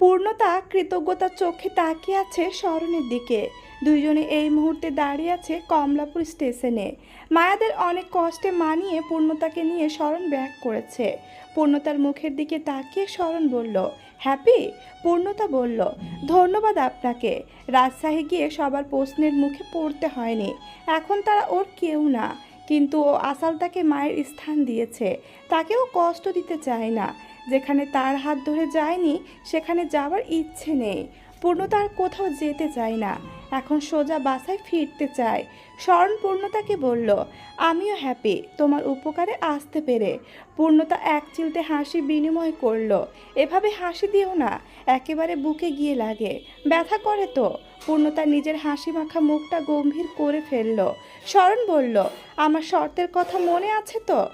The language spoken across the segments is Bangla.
পূর্ণতা কৃতজ্ঞতার চোখে তাকিয়ে আছে স্মরণের দিকে। দুইজনে এই মুহূর্তে দাঁড়িয়ে আছে কমলাপুর স্টেশনে। মায়াদের অনেক কষ্টে মানিয়ে পূর্ণতাকে নিয়ে স্মরণ ব্যাক করেছে। পূর্ণতার মুখের দিকে তাকিয়ে স্মরণ বলল, হ্যাপি? পূর্ণতা বলল, ধন্যবাদ আপনাকে। রাজশাহী গিয়ে সবার প্রশ্নের মুখে পড়তে হয়নি। এখন তারা ওর কেউ না। কিন্তু ও আসাল তাকে মায়ের স্থান দিয়েছে। তাকেও কষ্ট দিতে চায় না। যেখানে তার হাত ধরে যায়নি, সেখানে যাওয়ার ইচ্ছে নেই। পূর্ণতা আর কোথাও যেতে চায় না। এখন সোজা বাসায় ফিরতে চায়। স্মরণ পূর্ণতাকে বলল, আমিও হ্যাপি তোমার উপকারে আসতে পেরে। পূর্ণতা এক চিলতে হাসি বিনিময় করল, এভাবে হাসি দিও না, একেবারে বুকে গিয়ে লাগে। ব্যথা করে তো। পূর্ণতা নিজের হাসি মাখা মুখটা গম্ভীর করে ফেলল। স্মরণ বলল, আমার শর্তের কথা মনে আছে তো?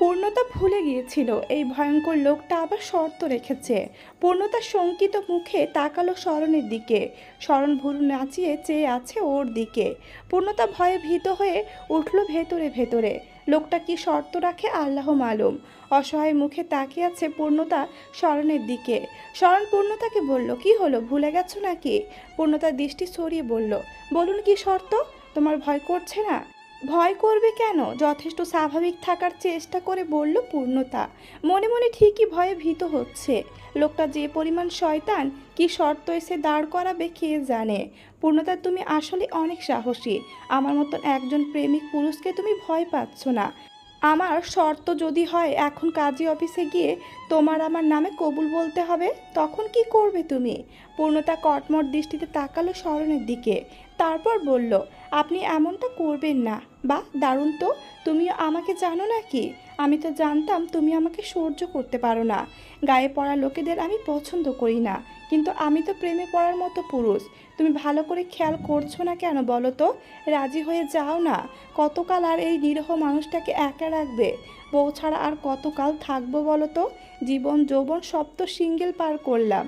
পূর্ণতা ভুলে গিয়েছিল। এই ভয়ঙ্কর লোকটা আবার শর্ত রেখেছে। পূর্ণতা শঙ্কিত মুখে তাকালো স্মরণের দিকে। স্মরণ ভুরু নাচিয়ে চেয়ে আছে ওর দিকে। পূর্ণতা ভয়ে ভীত হয়ে উঠল ভেতরে ভেতরে। লোকটা কি শর্ত রাখে আল্লাহ মালুম। অসহায় মুখে তাকিয়ে আছে পূর্ণতা স্মরণের দিকে। স্মরণ পূর্ণতাকে বলল, কি হলো? ভুলে গেছো নাকি? পূর্ণতার দৃষ্টি সরিয়ে বলল, বলুন কি শর্ত? তোমার ভয় করছে না? ভয় করবে কেন? যথেষ্ট স্বাভাবিক থাকার চেষ্টা করে বলল পূর্ণতা। মনে মনে ঠিকই ভয়ে ভীত হচ্ছে। লোকটা যে পরিমাণ শয়তান, কি শর্ত এসে দাঁড় করাবে কে জানে? পূর্ণতা, তুমি আসলে অনেক সাহসী। আমার মতন একজন প্রেমিক পুরুষকে তুমি ভয় পাচ্ছ না। আমার শর্ত যদি হয় এখন কাজী অফিসে গিয়ে তোমার আমার নামে কবুল বলতে হবে, তখন কি করবে তুমি? পূর্ণতা কটমট দৃষ্টিতে তাকালো স্মরণের দিকে। তারপর বলল, আপনি এমনটা করবেন না। বা দারুণ তো। তুমিও আমাকে জানো নাকি? আমি তো জানতাম তুমি আমাকে সহ্য করতে পারো না। গায়ে পড়া লোকেদের আমি পছন্দ করি না। কিন্তু আমি তো প্রেমে পড়ার মতো পুরুষ। তুমি ভালো করে খেয়াল করছ না কেন বলো তো? রাজি হয়ে যাও না। কতকাল আর এই নিরহ মানুষটাকে একা রাখবে? বউ ছাড়া আর কতকাল থাকব বলো তো? জীবন, যৌবন সব তো সিঙ্গেল পার করলাম।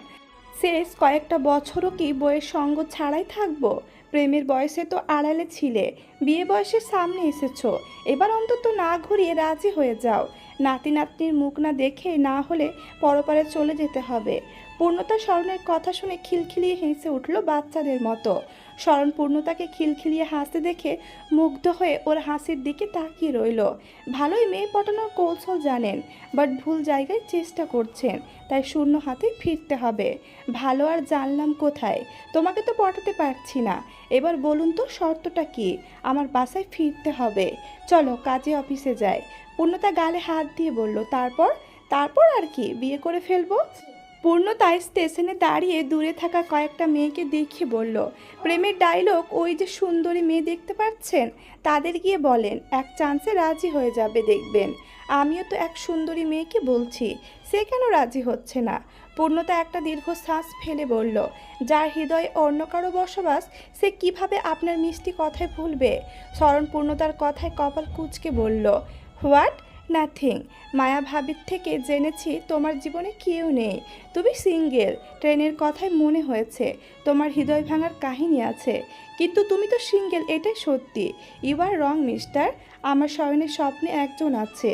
শেষ কয়েকটা বছরও কি বইয়ের সঙ্গ ছাড়াই থাকব? প্রেমের বয়সে তো আড়ালে ছিলে, বিয়ে বয়সের সামনে এসেছ, এবার অন্তত না ঘুরিয়ে রাজি হয়ে যাও। নাতি নাতনির মুখ না দেখে না হলে পরপারে চলে যেতে হবে। পূর্ণতা স্মরণের কথা শুনে খিলখিলিয়ে হেসে উঠল বাচ্চাদের মতো। স্মরণ পূর্ণতাকে খিলখিলিয়ে হাসতে দেখে মুগ্ধ হয়ে ওর হাসির দিকে তাকিয়ে রইল। ভালোই মেয়ে পটানোর কৌশল জানেন, বাট ভুল জায়গায় চেষ্টা করছেন, তাই শূন্য হাতে ফিরতে হবে। ভালো আর জানলাম কোথায়? তোমাকে তো পটাতে পারছি না। এবার বলুন তো শর্তটা কি? আমার বাসায় ফিরতে হবে। চলো কাজে অফিসে যাই। পূর্ণতা গালে হাত দিয়ে বলল, তারপর? তারপর আর কি? বিয়ে করে ফেলব? পূর্ণতায় স্টেশনে দাঁড়িয়ে দূরে থাকা কয়েকটা মেয়েকে দেখিয়ে বলল, প্রেমের ডায়লগ ওই যে সুন্দরী মেয়ে দেখতে পাচ্ছেন? তাদের গিয়ে বলেন, এক চান্সে রাজি হয়ে যাবে দেখবেন। আমিও তো এক সুন্দরী মেয়েকে বলছি, সে কেন রাজি হচ্ছে না? পূর্ণতা একটা দীর্ঘশ্বাস ফেলে বলল, যার হৃদয়ে অন্য কারও বসবাস, সে কীভাবে আপনার মিষ্টি কথায় ভুলবে? স্মরণ পূর্ণতার কথায় কপাল কুচকে বলল, হোয়াট? নাথিং। মায়া ভাবির থেকে জেনেছি তোমার জীবনে কেউ নেই। তুমি সিঙ্গেল। ট্রেনের কথাই মনে হয়েছে। তোমার হৃদয় ভাঙার কাহিনী আছে। কিন্তু তুমি তো সিঙ্গেল, এটাই সত্যি। ইউ আর রং মিস্টার আমার শয়নের স্বপ্নে একজন আছে।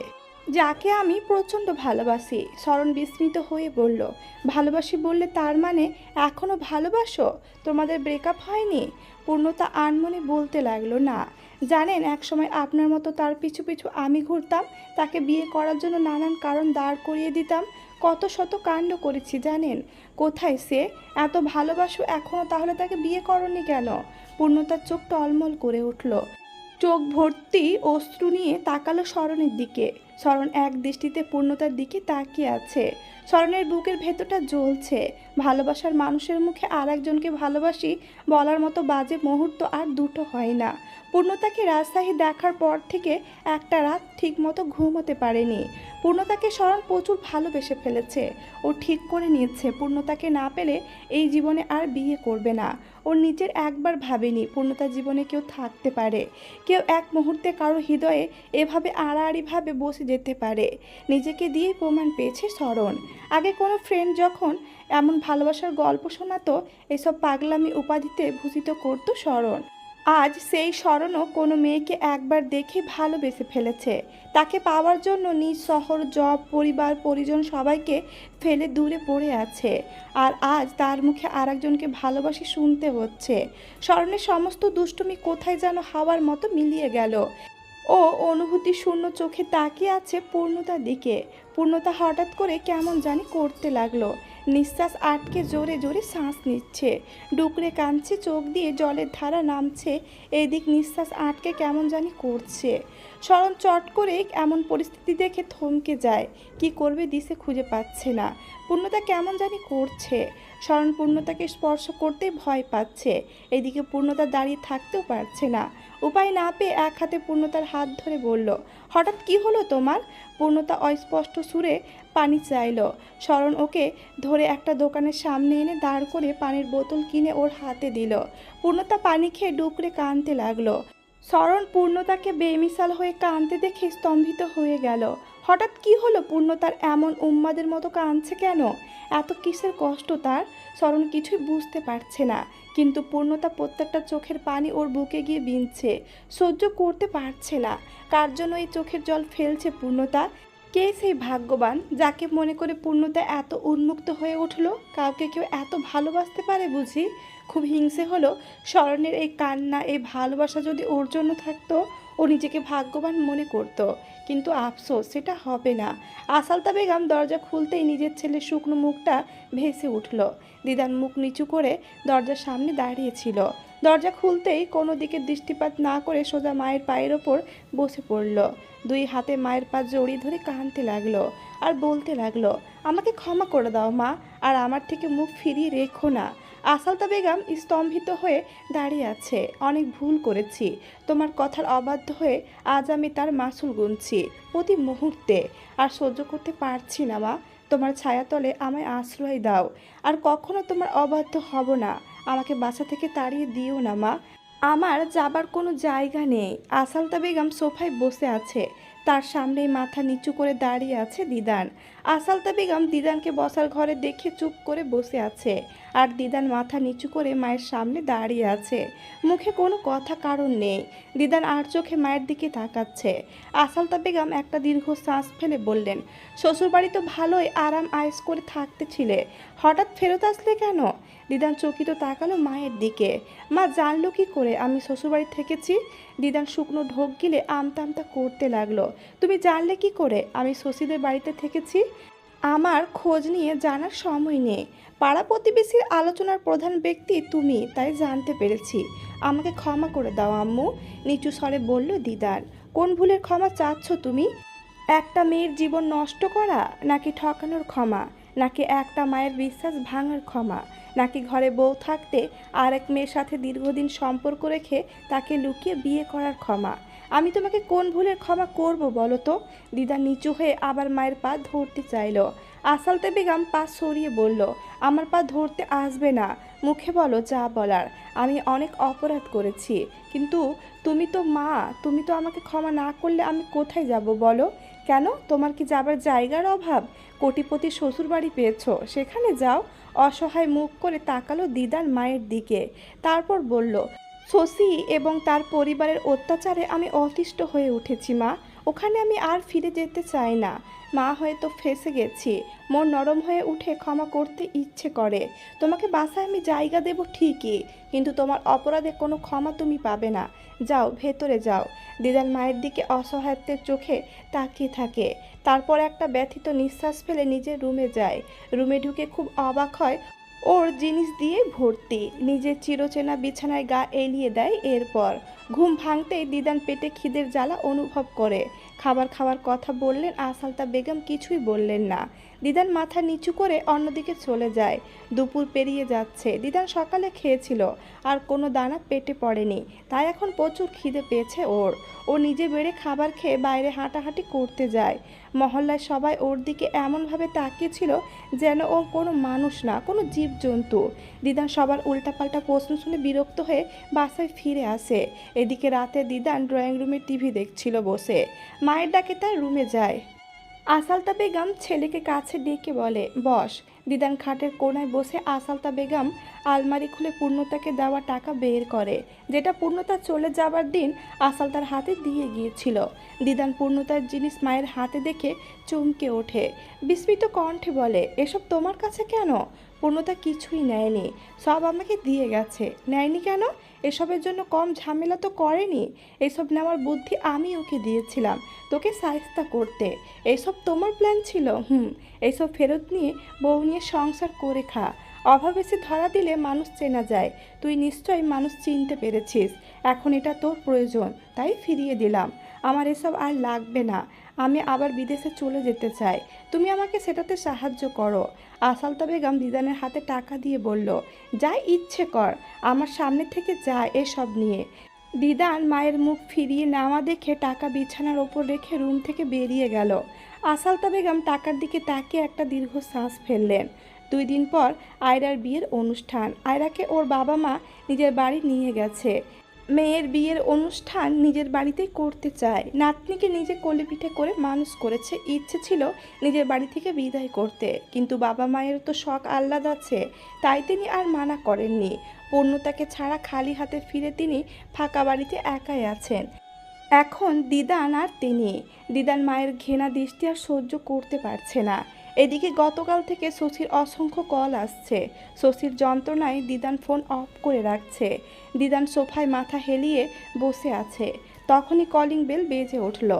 যাকে আমি প্রচণ্ড ভালোবাসি। স্মরণ বিস্মিত হয়ে বলল, ভালোবাসি বললে তার মানে এখনও ভালোবাসো? তোমাদের ব্রেকআপ হয়নি? পূর্ণতা আনমনে বলতে লাগল, না। জানেন, একসময় আপনার মতো তার পিছু পিছু আমি ঘুরতাম, তাকে বিয়ে করার জন্য নানান কারণ দাঁড় করিয়ে দিতাম, কত শত কাণ্ড করেছি, জানেন? কোথায় সে? এত ভালোবাসো এখনও তাহলে তাকে বিয়ে করনি কেন? পূর্ণতার চোখ টলমল করে উঠল। চোখ ভর্তি অশ্রু নিয়ে তাকালো স্মরণের দিকে। স্মরণ এক দৃষ্টিতে পূর্ণতার দিকে তাকিয়ে আছে। স্মরণের বুকের ভেতরটা জ্বলছে। ভালোবাসার মানুষের মুখে আর একজনকে ভালোবাসি বলার মতো বাজে মুহূর্ত আর দুটো হয় না। পূর্ণতাকে রাজশাহী দেখার পর থেকে একটা রাত ঠিকমতো ঘুমোতে পারেনি। পূর্ণতাকে স্মরণ প্রচুর ভালোবেসে ফেলেছে। ও ঠিক করে নিয়েছে, পূর্ণতাকে না পেলে এই জীবনে আর বিয়ে করবে না। ওর নিজের একবার ভাবেনি পূর্ণতা জীবনে কেউ থাকতে পারে। কেউ এক মুহূর্তে কারও হৃদয়ে এভাবে আড়াআড়িভাবে বসে যেতে পারে। নিজেকে দিয়ে প্রমাণ পেয়েছে স্মরণ। আগে কোনো ফ্রেন্ড যখন এমন ভালোবাসার গল্প শোনাতো, এসব পাগলামি উপাধিতে ভূষিত করতো স্মরণ। আজ সেই স্মরণও কোনো মেয়েকে একবার দেখে ভালোবেসে ফেলেছে। তাকে পাওয়ার জন্য নিজ শহর জব পরিবার, পরিজন সবাইকে ফেলে দূরে পড়ে আছে। আর আজ তার মুখে আরেকজনকে ভালোবাসি শুনতে হচ্ছে। স্মরণের সমস্ত দুষ্টুমি কোথায় যেন হাওয়ার মতো মিলিয়ে গেল। ও অনুভূতি শূন্য চোখে তাকিয়ে আছে পূর্ণতার দিকে। পূর্ণতা হঠাৎ করে কেমন জানি করতে লাগল। নিঃশ্বাস আটকে জোরে জোরে শ্বাস নিচ্ছে। ডুকরে কাঁদছে, চোখ দিয়ে জলের ধারা নামছে। এদিক নিঃশ্বাস আটকে কেমন জানি করছে। স্মরণ চট করে এমন পরিস্থিতি দেখে থমকে যায়। কি করবে দিশে খুঁজে পাচ্ছে না। পূর্ণতা কেমন জানি করছে। স্মরণ পূর্ণতাকে স্পর্শ করতেই ভয় পাচ্ছে। এদিকে পূর্ণতা দাঁড়িয়ে থাকতেও পারছে না। উপায় না পেয়ে এক হাতে পূর্ণতার হাত ধরে বলল, হঠাৎ কি হলো তোমার? পূর্ণতা অস্পষ্ট সুরে পানি চাইলো। স্মরণ ওকে ধরে একটা দোকানের সামনে এনে দাঁড় করে পানির বোতল কিনে ওর হাতে দিল। পূর্ণতা পানি খেয়ে ডুকরে কাঁদতে লাগল। স্মরণ পূর্ণতাকে বেমিসাল হয়ে কাঁদতে দেখে স্তম্ভিত হয়ে গেল। হঠাৎ কি হলো? পূর্ণতার এমন উম্মাদের মতো কাঁদছে কেন? এত কিসের কষ্ট তার? স্মরণ কিছুই বুঝতে পারছে না। কিন্তু পূর্ণতা প্রত্যেকটা চোখের পানি ওর বুকে গিয়ে বিনছে সহ্য করতে পারছে না। কার জন্য এই চোখের জল ফেলছে পূর্ণতা? কে সেই ভাগ্যবান যাকে মনে করে পূর্ণতা এত উন্মুক্ত হয়ে উঠল? কাউকে কেউ এত ভালোবাসতে পারে বুঝি? খুব হিংসে হলো। স্মরণের এই কান্না, এই ভালোবাসা যদি ওর জন্য থাকতো, ও নিজেকে ভাগ্যবান মনে করতো। কিন্তু আফসোস, সেটা হবে না। আসালতা বেগম দরজা খুলতেই নিজের ছেলে শুকনো মুখটা ভেসে উঠল। দিদার মুখ নিচু করে দরজার সামনে দাঁড়িয়েছিল দরজা খুলতেই কোনো দিকে দৃষ্টিপাত না করে সোজা মায়ের পায়ের ওপর বসে পড়ল। দুই হাতে মায়ের পা জড়িয়ে ধরে কাঁদতে লাগল আর বলতে লাগল, আমাকে ক্ষমা করে দাও মা, আর আমার থেকে মুখ ফিরিয়ে রেখো না। আসালতা বেগম স্তম্ভিত হয়ে দাঁড়িয়ে আছে। অনেক ভুল করেছি। তোমার কথার অবাধ্য হয়ে আজ আমি তার মাসুল গুনছি প্রতি মুহূর্তে। আর সহ্য করতে পারছি না, মা। তোমার ছায়াতলে আমায় আশ্রয় দাও। আর কখনো তোমার অবাধ্য হব না। আমাকে বাসা থেকে তাড়িয়ে দিও না, মা। আমার যাবার কোনো জায়গা নেই। আসালতা বেগম সোফায় বসে আছে। তার সামনেই মাথা নিচু করে দাঁড়িয়ে আছে দিদান। আসালতা বেগম দিদানকে বসার ঘরে দেখে চুপ করে বসে আছে আর দিদান মাথা নিচু করে মায়ের সামনে দাঁড়িয়ে আছে। মুখে কোনো কথা কারণ নেই। দিদান আর চোখে মায়ের দিকে তাকাচ্ছে। আসালতা বেগম একটা দীর্ঘ শ্বাস ফেলে বললেন, শ্বশুরবাড়ি তো ভালোই আরাম আয়েস করে থাকতে ছিলে। হঠাৎ ফেরত আসলে কেন? দিদান চকিত তাকালো মায়ের দিকে। মা জানলো কি করে? আমি শ্বশুরবাড়ি থেকেছি। দিদান শুকনো ঢোক গিলে আমতা আমতা করতে লাগল। তুমি জানলে কি করে? আমি শশীদের বাড়িতে থেকেছি। আমার খোঁজ নিয়ে জানার সময় নেই। পাড়া প্রতিবেশীর আলোচনার প্রধান ব্যক্তি তুমি, তাই জানতে পেরেছি। আমাকে ক্ষমা করে দাও, আম্মু, নিচু স্বরে বলল দিদার। কোন ভুলের ক্ষমা চাচ্ছ তুমি? একটা মেয়ের জীবন নষ্ট করা, নাকি ঠকানোর ক্ষমা, নাকি একটা মায়ের বিশ্বাস ভাঙার ক্ষমা? নাকি ঘরে বউ থাকতে আর এক মেয়ের সাথে দীর্ঘদিন সম্পর্ক রেখে তাকে লুকিয়ে বিয়ে করার ক্ষমা? আমি তোমাকে কোন ভুলের ক্ষমা করব বলো তো? দিদা নিচু হয়ে আবার মায়ের পা ধরতে চাইলো। আসালতে বেগম পা সরিয়ে বলল, আমার পা ধরতে আসবে না। মুখে বলো যা বলার। আমি অনেক অপরাধ করেছি। কিন্তু তুমি তো মা, তুমি তো আমাকে ক্ষমা না করলে আমি কোথায় যাব বলো? কেন? তোমার কি যাবার জায়গার অভাব? কোটিপতি শ্বশুরবাড়ি পেয়েছ। সেখানে যাও। অসহায় মুখ করে তাকালো দিদার মায়ের দিকে। তারপর বলল, শশী এবং তার পরিবারের অত্যাচারে আমি অতিষ্ঠ হয়ে উঠেছি, মা। ওখানে আমি আর ফিরে যেতে চাই না। মা হয়তো ফেসে গেছি। মন নরম হয়ে উঠে ক্ষমা করতে ইচ্ছে করে। তোমাকে বাসায় আমি জায়গা দেব ঠিকই, কিন্তু তোমার অপরাধে কোনো ক্ষমা তুমি পাবে না। যাও, ভেতরে যাও। দিদার মায়ের দিকে অসহায়ত্বের চোখে তাকিয়ে থাকে। তারপর একটা ব্যথিত নিঃশ্বাস ফেলে নিজের রুমে যায়। রুমে ঢুকে খুব অবাক হয় ওর জিনিস দিয়ে ভর্তি। নিজের চিরচেনা বিছানায় গা এলিয়ে দেয় এরপর। ঘুম ভাঙতেই দিদান পেটে খিদের জ্বালা অনুভব করে। খাবার খাওয়ার কথা বললেন আসালতা বেগম, কিছুই বললেন না। দিদান মাথা নিচু করে অন্যদিকে চলে যায়। দুপুর পেরিয়ে যাচ্ছে। দিদান সকালে খেয়েছিল, আর কোনো দানা পেটে পড়েনি। তাই এখন প্রচুর খিদে পেয়েছে ওর। ও নিজে বেড়ে খাবার খেয়ে বাইরে হাঁটাহাঁটি করতে যায়। মহল্লায় সবাই ওর দিকে এমনভাবে তাকিয়েছিল যেন ও কোনো মানুষ না, কোনো জীবজন্তু। দিদান সবার উল্টাপাল্টা প্রশ্ন শুনে বিরক্ত হয়ে বাসায় ফিরে আসে। এদিকে রাতে দিদান ড্রয়িং রুমে টিভি দেখছিল বসে। মায়ের ডাকে তার রুমে যায়। আসালতা বেগম ছেলেকে কাছে ডেকে বলে, বস। দিদান খাটের কোনায় বসে আসালতা বেগম আলমারি খুলে পূর্ণতাকে দেওয়া টাকা বের করে, যেটা পূর্ণতা চলে যাবার দিন আসালতার হাতে দিয়ে গিয়েছিল। দিদান পূর্ণতার জিনিস মায়ের হাতে দেখে চমকে ওঠে। বিস্মিত কণ্ঠে বলে, এসব তোমার কাছে কেন? পূর্ণতা কিছুই নেয়নি। সব আমাকে দিয়ে গেছে। নেয়নি কেন? এসবের জন্য কম ঝামেলা তো করেনি। এসব নেওয়ার বুদ্ধি আমি ওকে দিয়েছিলাম, তোকে সাহিস্তা করতে। এইসব তোমার প্ল্যান ছিল, হুম। এইসব ফেরত নিয়ে বউ নিয়ে সংসার করে খা। অভাব এসে ধরা দিলে মানুষ চেনা যায়। তুই নিশ্চয়ই মানুষ চিনতে পেরেছিস। এখন এটা তোর প্রয়োজন, তাই ফিরিয়ে দিলাম। আমার এসব আর লাগবে না। আমি আবার বিদেশে চলে যেতে চাই। তুমি আমাকে সেটাতে সাহায্য করো। আসালতা বেগম দিদানের হাতে টাকা দিয়ে বলল, যা ইচ্ছে কর। আমার সামনে থেকে যা এসব নিয়ে। দিদান মায়ের মুখ ফিরিয়ে নেওয়া দেখে টাকা বিছানার ওপর রেখে রুম থেকে বেরিয়ে গেল। আসালতা বেগম টাকার দিকে তাকিয়ে একটা দীর্ঘ শ্বাস ফেললেন। দুই দিন পর আয়রার বিয়ের অনুষ্ঠান। আয়রাকে ওর বাবা মা নিজের বাড়ি নিয়ে গেছে। মেয়ের বিয়ের অনুষ্ঠান নিজের বাড়িতেই করতে চায়। নাতনিকে নিজে কোলে পিঠে করে মানুষ করেছে। ইচ্ছে ছিল নিজের বাড়ি থেকে বিদায় করতে। কিন্তু বাবা মায়ের তো শখ আহ্লাদ আছে, তাই তিনি আর মানা করেননি। পূর্ণতাকে ছাড়া খালি হাতে ফিরে তিনি ফাঁকা বাড়িতে একাই আছেন। এখন দিদান আর তিনি। দিদান মায়ের ঘেনা দৃষ্টি আর সহ্য করতে পারছে না। এদিকে গতকাল থেকে শশীর অসংখ্য কল আসছে। শশীর যন্ত্রণায় দিদান ফোন অফ করে রাখছে। দিদান সোফায় মাথা হেলিয়ে বসে আছে। তখনই কলিং বেল বেজে উঠল।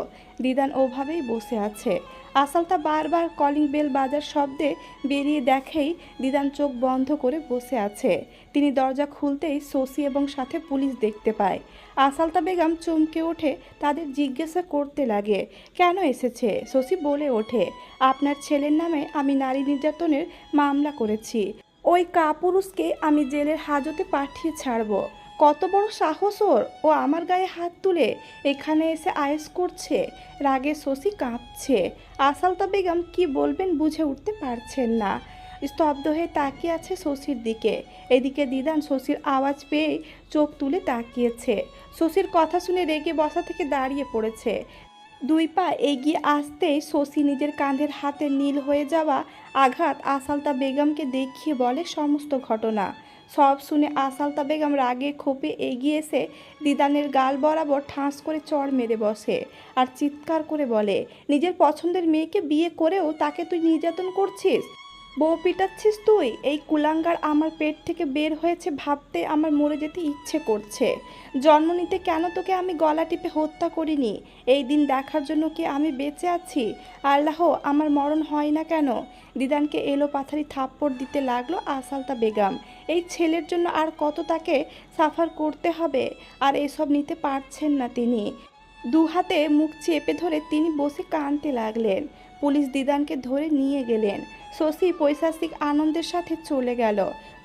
দিদান ওভাবেই বসে আছে। আসালতা বারবার কলিং বেল বাজার শব্দে বেরিয়ে দেখেই দিদান চোখ বন্ধ করে বসে আছে। তিনি দরজা খুলতেই শশী এবং সাথে পুলিশ দেখতে পায়। আসালতা বেগম চমকে ওঠে তাদের জিজ্ঞাসা করতে লাগে, কেন এসেছে? শশী বলে ওঠে, আপনার ছেলের নামে আমি নারী নির্যাতনের মামলা করেছি। ওই কাপুরুষকে আমি জেলের হাজতে পাঠিয়ে ছাড়বো। কত বড় সাহস ওর। ও আমার গায়ে হাত তুলে এখানে এসে আয়েস করছে, রাগে শশী কাঁপছে। আসালতা বেগম কি বলবেন বুঝে উঠতে পারছেন না। স্তব্ধ হয়ে তাকিয়ে আছে শশীর দিকে। এদিকে দিদান শশীর আওয়াজ পেয়ে চোখ তুলে তাকিয়েছে। শশীর কথা শুনে রেগে বসা থেকে দাঁড়িয়ে পড়েছে। দুই পা এগিয়ে আসতেই শশী নিজের কাঁধের হাতে নীল হয়ে যাওয়া আঘাত আসালতা বেগমকে দেখিয়ে বলে সমস্ত ঘটনা। সব শুনে আসালতা বেগম রাগে ক্ষোভে এগিয়ে এসে দিদানের গাল বরাবর ঠাঁস করে চড় মেরে বসে আর চিৎকার করে বলে, নিজের পছন্দের মেয়েকে বিয়ে করেও তাকে তুই নির্যাতন করছিস? বউ পিটাচ্ছিস তুই? এই কুলাঙ্গার আমার পেট থেকে বের হয়েছে ভাবতে আমার মরে যেতে ইচ্ছে করছে। জন্ম নিতে কেন তোকে আমি গলা টিপে হত্যা করিনি? এই দিন দেখার জন্য কি আমি বেঁচে আছি? আল্লাহ, আমার মরণ হয় না কেন? দিদানকে এলো পাথারি থাপ্পড় দিতে লাগল আসালতা বেগম। এই ছেলের জন্য আর কত তাকে সাফার করতে হবে? আর এসব নিতে পারছেন না তিনি। দু হাতে মুখ চেপে ধরে তিনি বসে কাঁদতে লাগলেন। পুলিশ দিদানকে ধরে নিয়ে গেলেন। শশী পৈশাচিক আনন্দের সাথে চলে গেল।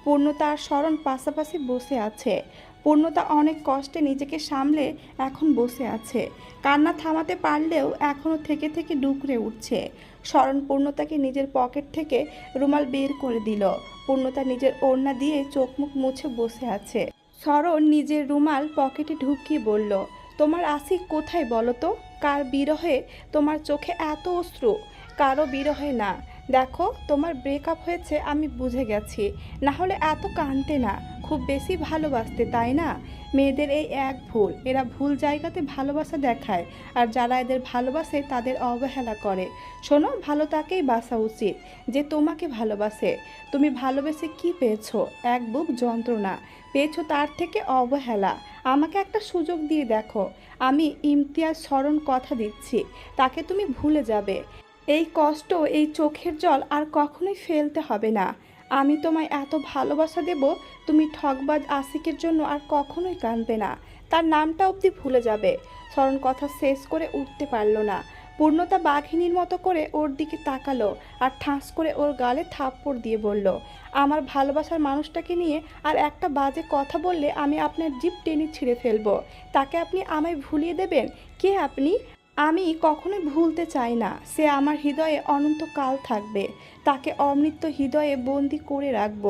পূর্ণতা আর স্মরণ পাশাপাশি বসে আছে। পূর্ণতা অনেক কষ্টে নিজেকে সামলে এখন বসে আছে। কান্না থামাতে পারলেও এখনও থেকে থেকে ডুকরে উঠছে। স্মরণ পূর্ণতাকে নিজের পকেট থেকে রুমাল বের করে দিল। পূর্ণতা নিজের ওড়না দিয়ে চোখ মুখ মুছে বসে আছে। স্মরণ নিজের রুমাল পকেটে ঢুকিয়ে বলল তোমার আসি কোথায় বলো তো? কার বিরহে তোমার চোখে এত অশ্রু? কারও বিরহে না। দেখো, তোমার ব্রেকআপ হয়েছে, আমি বুঝে গেছি। না হলে এত কানতে না। খুব বেশি ভালোবাসতে, তাই না? মেয়েদের এই এক ভুল, এরা ভুল জায়গাতে ভালোবাসা দেখায়। আর যারা এদের ভালোবাসে, তাদের অবহেলা করে। শোনো, ভালো তাকেই বাসা উচিত, যে তোমাকে ভালোবাসে। তুমি ভালোবেসে কি পেয়েছ? এক বুক যন্ত্রণা। পেয়েছ তার থেকে অবহেলা। আমাকে একটা সুযোগ দিয়ে দেখো। আমি ইমতিয়াজ স্মরণ কথা দিচ্ছি। তাকে তুমি ভুলে যাবে। এই কষ্ট, এই চোখের জল আর কখনোই ফেলতে হবে না। আমি তোমায় এত ভালোবাসা দেব, তুমি ঠকবাজ আশিকের জন্য আর কখনোই কাঁদবে না। তার নামটা অবধি ভুলে যাবে। স্মরণ কথা শেষ করে উঠতে পারল না। পূর্ণতা বাঘিনীর মতো করে ওর দিকে তাকালো আর ঠাঁস করে ওর গালে থাপ্পড় দিয়ে বলল, আমার ভালোবাসার মানুষটাকে নিয়ে আর একটা বাজে কথা বললে আমি আপনার জিপ টেনে ছিঁড়ে ফেলব। তাকে আপনি আমায় ভুলিয়ে দেবেন? কে আপনি? আমি কখনোই ভুলতে চাই না। সে আমার হৃদয়ে অনন্তকাল থাকবে। তাকে অমৃত হৃদয়ে বন্দি করে রাখব।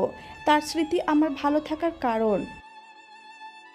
তার স্মৃতি আমার ভালো থাকার কারণ।